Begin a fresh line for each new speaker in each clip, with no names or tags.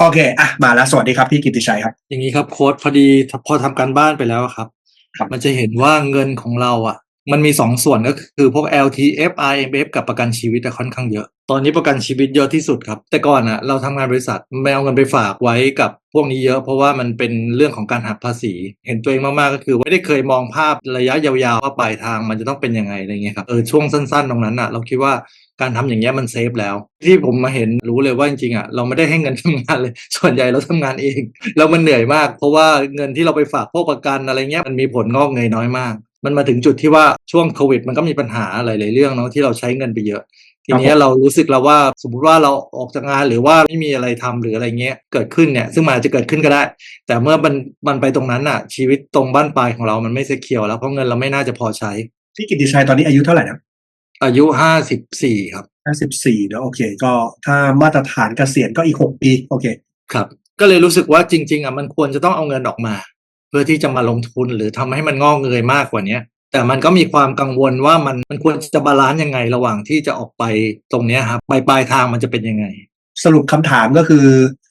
โอเค อะ มาแล้ว สวัสดีครับพี่กิติชัยครับ
อย่างนี้ครับโค้ดพอดีพอทำการบ้านไปแล้วอะครับ
ครับ
มันจะเห็นว่าเงินของเราอะ มันมีสองส่วนก็คือพวก LTF IMF กับประกันชีวิตอะค่อนข้างเยอะ ตอนนี้ประกันชีวิตเยอะที่สุดครับ แต่ก่อนอะเราทำงานบริษัทไม่เอาเงินไปฝากไว้กับพวกนี้เยอะ เพราะว่ามันเป็นเรื่องของการหักภาษี เห็นตัวเองมากๆก็คือไม่ได้เคยมองภาพระยะยาวๆว่าปลายทางมันจะต้องเป็นยังไงอะไรเงี้ยครับเออช่วงสั้นๆ ตรงนั้นอะเราคิดว่าการทำอย่างเงี้ยมันเซฟแล้ว ที่ผมมาเห็นรู้เลยว่าจริงๆอะเราไม่ได้ให้เงินทำงานเลย ส่วนใหญ่เราทำงานเอง แล้วมันเหนื่อยมาก เพราะว่าเงินที่เราไปฝากพวกประกันอะไรเงี้ยมันมีผลงอกเงยน้อยมาก มันมาถึงจุดที่ว่าช่วงโควิด มันก็มีปัญหาหลายๆเรื่องเนาะที่เราใช้เงินไปเยอะ ทีเนี้ยเรารู้สึกแล้วว่าสมมุติว่าเราออกจากงานหรือว่าไม่มีอะไรทำหรืออะไรเงี้ยเกิดขึ้นเนี่ยซึ่งมันอาจจะเกิดขึ้นก็ได้ แต่เมื่อมันมันไปตรงนั้นอะ ชีวิตตรงบ้านปลายของเรามันไม่เซเคียวแล้วเพราะเงินเราไม่น่าจะพอใช้
พี่กิติชัยตอนนี้อายุเท่าไหร่นะ
อายุห้าสิบสี่ครับ
ห้าสิบสี่เนอะโอเค ก็ถ้ามาตรฐานเกษียณก็อีกหกปี โอเค
ครับ ก็เลยรู้สึกว่าจริง ๆอะมันควรจะต้องเอาเงินออกมาเพื่อที่จะมาลงทุนหรือทำให้มันงอกเงยมากกว่าเนี้ยแต่มันก็มีความกังวลว่ามันมันควรจะบาลานซ์ยังไงระหว่างที่จะออกไปตรงเนี้ยครับปลายปลายทางมันจะเป็นยังไง
สรุปคำถามก็คือ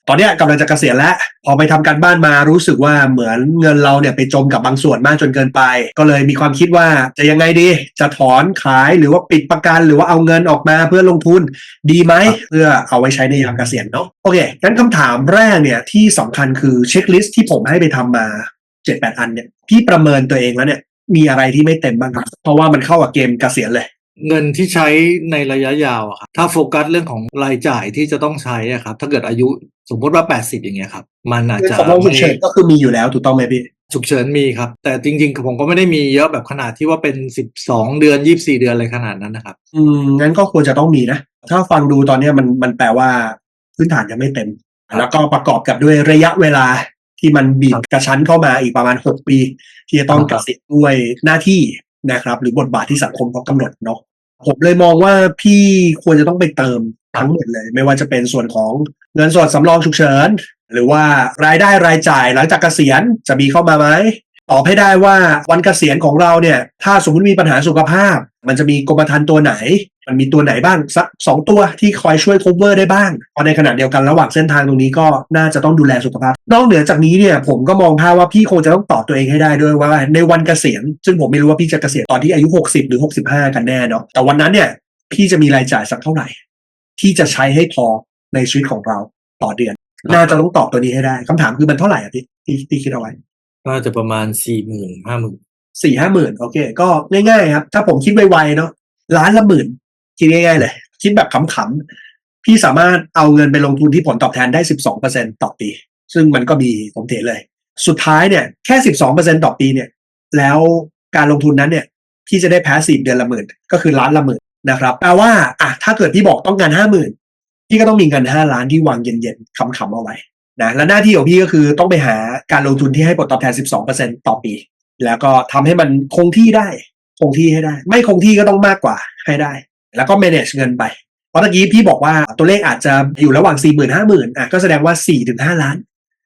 ตอนเนี้ยกำลังจะเกษียณแล้ว พอไปทำการบ้านมารู้สึกว่าเหมือนเงินเราเนี่ยไปจมกับบางส่วนมากจนเกินไป ก็เลยมีความคิดว่าจะยังไงดี จะถอนขายหรือว่าปิดประกันหรือว่าเอาเงินออกมาเพื่อลงทุนดีไหม
ครับ
เพื่อเอาไว้ใช้ในยามเกษียณเนาะโอเคงั้นคำถามแรกเนี่ยที่สำคัญคือเช็คลิสต์ที่ผมให้ไปทำมา เจ็ดแปดอันเนี่ยพี่ประเมินตัวเองแล้วเนี่ย มีอะไรที่ไม่เต็มบ้างครับ เพราะว่ามันเข้ากับเกมเกษียณเลย
เงินที่ใช้ในระยะยาวอะครับถ้าโฟกัสเรื่องของรายจ่ายที่จะต้องใช้อะครับ ถ้าเกิดอายุสมมติว่า 80 อย่างเงี้ยครับ มันอาจ
เงิน
จะ
สำรองฉุกเฉิน
ไม่
ก็คือมีอยู่แล้วถูกต้องไหมพี่
ฉุกเฉินมีครับ แต่จริงๆผมก็ไม่ได้มีเยอะแบบขนาดที่ว่าเป็น 12 เดือน 24 เดือนอะไรขนาดนั้นนะครับ
อืมงั้นก็ควรจะต้องมีนะ ถ้าฟังดูตอนเนี้ยมันมันแปลว่าพื้นฐานยังไม่เต็ม
ครับ
แล้วก็ประกอบกับด้วยระยะเวลา ที่มันบีบกระชั้นเข้ามาอีกประมาณ 6 ปี ที่จะต้อง
ค
เก
รับ
ษียณด้วยหน้าที่นะครับ หรือบทบาทที่สังคมเขากำหนดเนาะผมเลยมองว่าพี่ควรจะต้องไปเติมทั้งหมดเลย ไม่ว่าจะเป็นส่วนของเงินสดสำรองฉุกเฉิน หรือว่ารายได้รายจ่ายหลังจากเกษียณจะมีเข้ามาไหม ตอบให้ได้ว่าวันเกษียณของเราเนี่ย ถ้าสมมติมีปัญหาสุขภาพ มันจะมีกรมธรรม์ตัวไหน มันมีตัวไหนบ้างสักสองตัวที่คอยช่วย cover ได้บ้างพราะในขณะเดียวกันระหว่างเส้นทางตรงนี้ก็น่าจะต้องดูแลสุขภาพ นอกเหนือจากนี้เนี่ยผมก็มองภาพว่าพี่คงจะต้องตอบตัวเองให้ได้ด้วยว่าในวันเกษียณ ซึ่งผมไม่รู้ว่าพี่จะเกษียณตอนที่อายุ 60 หรือ 65 กันแน่เนาะแต่วันนั้นเนี่ย พี่จะมีรายจ่ายสักเท่าไหร่ ที่จะใช้ให้พอในชีวิตของเราต่อเดือน น่าจะต้องตอบตัวนี้ให้ได้คำถามคือมันเท่าไหร่อะพี่ที่ที่คิดเอาไว้
น่าจะประมาณ4 0 0 0 0 0 5 0,000
สี่ห้าหมื่นโอเค ก็ง่ายๆครับ ถ้าผมคิดไวๆเนาะล้านละหมื่นคิดง่ายๆเลย คิดแบบขำๆพี่สามารถเอาเงินไปลงทุนที่ผลตอบแทนได้สิบสองเปอร์เซ็นต่อปี ซึ่งมันก็มีผมเห็นเลย สุดท้ายเนี่ยแค่สิบสองเปอร์เซ็นต่อปีเนี่ย แล้วการลงทุนนั้นเนี่ยพี่จะได้แพ้สีเดือนละหมื่นก็คือล้านละหมื่นนะครับแปลว่าอะถ้าเกิดพี่บอกต้องการห้าหมื่นพี่ก็ต้องมีเงินห้าล้านที่วางเย็นๆขำๆเอาไว้ นะและหน้าที่ของพี่ก็คือต้องไปหาการลงทุนที่ให้ผลตอบแทน 12%ต่อปี แล้วก็ทำให้มันคงที่ได้ คงที่ให้ได้ ไม่คงที่ก็ต้องมากกว่าให้ได้ แล้วก็ manage เงินไปเพราะตะกี้พี่บอกว่าตัวเลขอาจจะอยู่ระหว่าง 4 0 0 0 0 5 0,000อะก็แสดงว่า4ถึง5ล้าน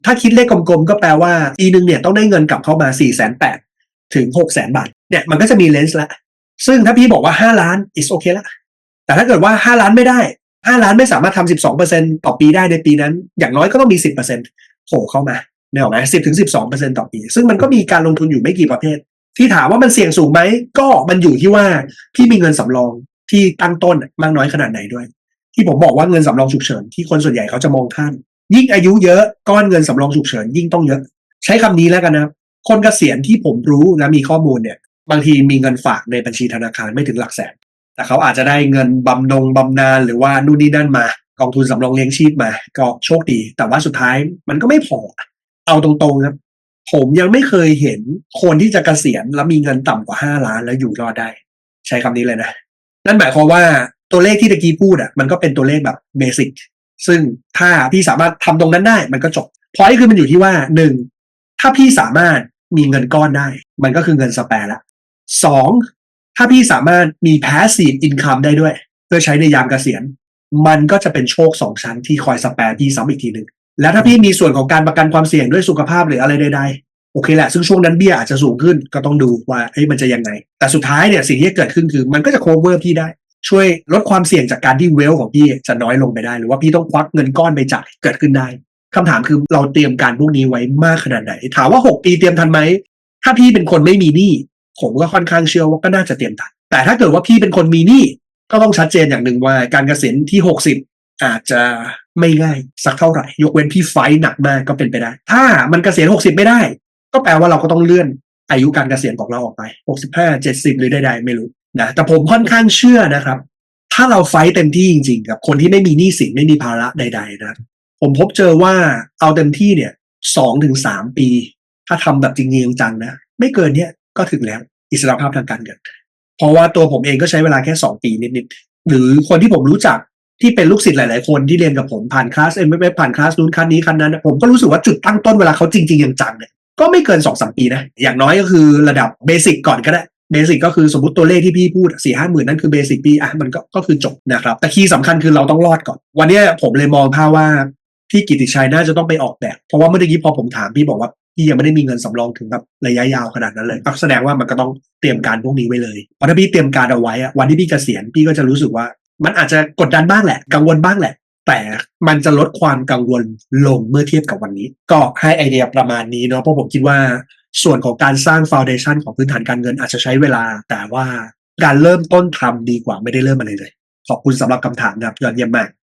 ถ้าคิดเลขกลมๆ ก็แปลว่าปีหนึ่งเนี่ยต้องได้เงินกลับเข้ามา4 8 0 0 0ถึง6 0 0 0 0 บาทเนี่ยมันก็จะมีเลนส์ละซึ่งถ้าพี่บอกว่า 5 ล้าน is okay ละแต่ถ้าเกิดว่า 5 ล้านไม่ได้ 5ล้านไม่สามารถทำ12%ต่อปีได้ในปีนั้น อย่างน้อยก็ต้องมี10%โผล่เข้ามาเนี่ยหรอไหม10ถึง12%ต่อปี ซึ่งมันก็มีการลงทุนอยู่ไม่กี่ประเภท ที่ถามว่ามันเสี่ยงสูงไหมก็มันอยู่ที่ว่าพี่มีเงินสำรองที่ตั้งต้นมากน้อยขนาดไหนด้วย ที่ผมบอกว่าเงินสำรองฉุกเฉินที่คนส่วนใหญ่เขาจะมองข้ามยิ่งอายุเยอะก้อนเงินสำรองฉุกเฉินยิ่งต้องเยอะ ใช้คำนี้แล้วกันนะคนเกษียณที่ผมรู้และมีข้อมูลเนี่ย บางทีมีเงินฝากในบัญชีธนาคารไม่ถึงหลักแสน แต่เขาอาจจะได้เงินบำนงบำนาญหรือว่านู่นนี่นั่นมา กองทุนสำรองเลี้ยงชีพมา ก็โชคดี แต่ว่าสุดท้ายมันก็ไม่พอ เอาตรงๆครับผมยังไม่เคยเห็นคนที่จะเกษียณแล้วมีเงินต่ำกว่าห้าล้านแล้วอยู่รอดได้ ใช้คำนี้เลยนะ นั่นหมายความว่าตัวเลขที่ตะกี้พูดอะมันก็เป็นตัวเลขแบบเบสิกซึ่งถ้าพี่สามารถทำตรงนั้นได้ มันก็จบพอยคือมันอยู่ที่ว่าหนึ่งถ้าพี่สามารถมีเงินก้อนได้ มันก็คือเงินสแปร์ละสอง ถ้าพี่สามารถมี passive income ได้ด้วย เพื่อใช้ในยามเกษียณ มันก็จะเป็นโชคสองชั้นที่คอยสแปร์พี่ซ้ำอีกทีหนึ่งแล้วถ้าพี่มีส่วนของการประกันความเสี่ยงด้วยสุขภาพหรืออะไรใดๆ โอเคแหละ ซึ่งช่วงนั้นเบี้ยอาจจะสูงขึ้นก็ต้องดูว่าเอ้ยมันจะยังไง แต่สุดท้ายเนี่ยสิ่งที่เกิดขึ้นคือมันก็จะ cover พี่ได้ ช่วยลดความเสี่ยงจากการที่เวลของพี่จะน้อยลงไปได้ หรือว่าพี่ต้องควักเงินก้อนไปจ่ายเกิดขึ้นได้คำถามคือเราเตรียมการพวกนี้ไว้มากขนาดไหน ถามว่า 6 ปีเตรียมทันไหม ถ้าพี่เป็นคนไม่มีหนี้ ผมก็ค่อนข้างเชื่อว่าก็น่าจะเตรียมทันแต่ถ้าเกิดว่าพี่เป็นคนมีหนี้ก็ต้องชัดเจนอย่างหนึ่งว่าการเกษียณที่60อาจจะไม่ง่ายสักเท่าไหร่ ยกเว้นพี่ไฟท์หนักมากก็เป็นไปได้ ถ้ามันเกษียณ60ไม่ได้ ก็แปลว่าเราก็ต้องเลื่อนอายุการเกษียณของเราออกไป65 70หรือใดๆไม่รู้นะแต่ผมค่อนข้างเชื่อนะครับ ถ้าเราไฟท์เต็มที่จริงๆกับคนที่ไม่มีหนี้สินไม่มีภาระใด ๆ นะผมพบเจอว่าเอาเต็มที่เนี่ยสองถึงสามปี ถ้าทำแบบจริงจังนะ ไม่เกินเนี่ย ก็ถึงแล้วอิสรภาพทางการเงินเพราะว่าตัวผมเองก็ใช้เวลาแค่สองปีนิดๆหรือคนที่ผมรู้จักที่เป็นลูกศิษย์หลาย ๆ คนที่เรียนกับผมผ่านคลาสเอ็มเผ่านคลาสนู้นคลาสนี้คลาสนั้นนะผมก็รู้สึกว่าจุดตั้งต้นเวลาเขาจริงๆจังๆเนี่ยก็ไม่เกินสองสามปีนะ อย่างน้อยก็คือระดับเบสิกก่อนก็ได้เบสิกก็คือสมมติตัวเลขที่พี่พูดสี่ห้าหมื่นนั่นคือเบสิกพี่อะมันก็ก็คือจบนะครับ แต่คีย์สำคัญคือเราต้องรอดก่อน วันนี้ผมเลยมองภาพว่าพี่กิติชัยน่าจะต้องไปออกแบบ เพราะว่าเมื่อกี้พอผมถามพี่บอกว่า พี่ยังไม่ได้มีเงินสำรองถึงแบบระยะยาวขนาดนั้นเลยก็แสดงว่ามันก็ต้องเตรียมการพวกนี้ไว้เลยเพราะถ้าพี่เตรียมการเอาไว้อะวันที่พี่เกษียณพี่ก็จะรู้สึกว่า มันอาจจะกดดันบ้างแหละ กังวลบ้างแหละ แต่มันจะลดความกังวลลงเมื่อเทียบกับวันนี้ ก็ให้ไอเดียประมาณนี้เนาะเพราะผมคิดว่าส่วนของการสร้างฟ u n เดชันของพื้นฐานการเงินอาจจะใช้เวลา แต่ว่าการเริ่มต้นทำดีกว่าไม่ได้เริ่มอะไรเลย ขอบคุณสำหรับคำถามนะครับยอดเยี่ยมมาก